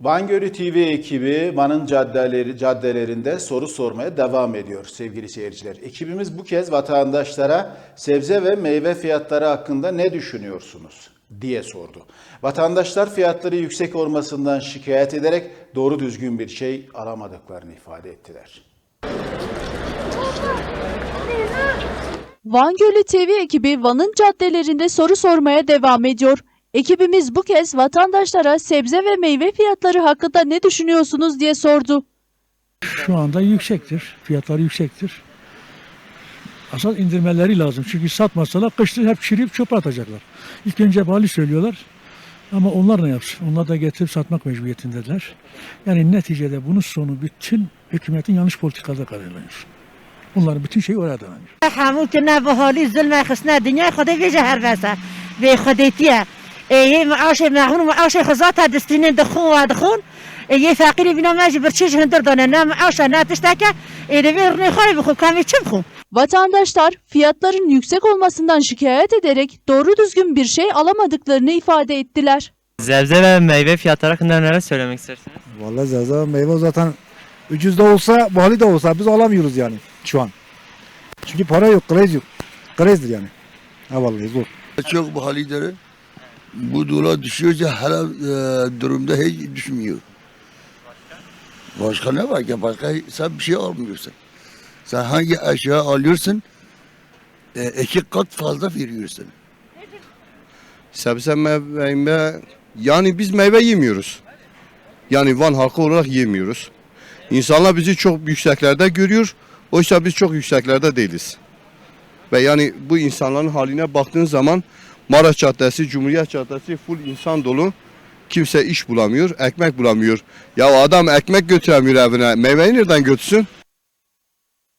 Van Gölü TV ekibi Van'ın caddeleri, caddelerinde soru sormaya devam ediyor sevgili seyirciler. Ekibimiz bu kez vatandaşlara sebze ve meyve fiyatları hakkında ne düşünüyorsunuz diye sordu. Vatandaşlar fiyatları yüksek olmasından şikayet ederek doğru düzgün bir şey alamadıklarını ifade ettiler. Van Gölü TV ekibi Van'ın caddelerinde soru sormaya devam ediyor. Ekibimiz bu kez vatandaşlara sebze ve meyve fiyatları hakkında ne düşünüyorsunuz diye sordu. Şu anda yüksektir. Fiyatları yüksektir. Asal indirmeleri lazım. Çünkü satmasalar kışları hep çirip çöpe atacaklar. İlk önce vali söylüyorlar. Ama onlar ne yapsın? Onlar da getirip satmak mecburiyetindeler. Yani neticede bunun sonu bütün hükümetin yanlış politikalarda kararlanır. Bunların bütün şeyi oraya dayanır. Hamur ki ne bahali zulme hısna dünya kodayı vece her vese. Ve kodetiye. خودتیه یه معاش مهون معاش خزات دستین دخون و دخون یه فقیری بینا مجی برچش هندر دانه نه معاش نه تشتکه ایده بیر نخواه بخون کمی چه بخون Vatandaşlar fiyatların yüksek olmasından şikayet ederek doğru düzgün bir şey alamadıklarını ifade ettiler. Sebze ve meyve fiyatları hakkında neler söylemek istersiniz? Vallahi zerze meyve zaten ucuz da olsa, pahalı da olsa biz alamıyoruz yani şu an. Çünkü para yok, kriz yok. Krizdir yani. Ha vallahi zor. Çok pahalıdır. Bu dolar düşüyorsa her e, durumda hiç düşmüyor. Başka ne var ki? Başka sen bir şey almıyorsun. Sen hangi eşya alıyorsun? E, iki kat fazla veriyorsun. sebze meyve yani biz meyve yemiyoruz. Yani Van halkı olarak yemiyoruz. İnsanlar bizi çok yükseklerde görüyor. Oysa biz çok yükseklerde değiliz. Ve yani bu insanların haline baktığın zaman Maraş Caddesi, Cumhuriyet Caddesi full insan dolu. Kimse iş bulamıyor, ekmek bulamıyor. Ya adam ekmek götüremiyor evine. Meyveyi nereden götürsün?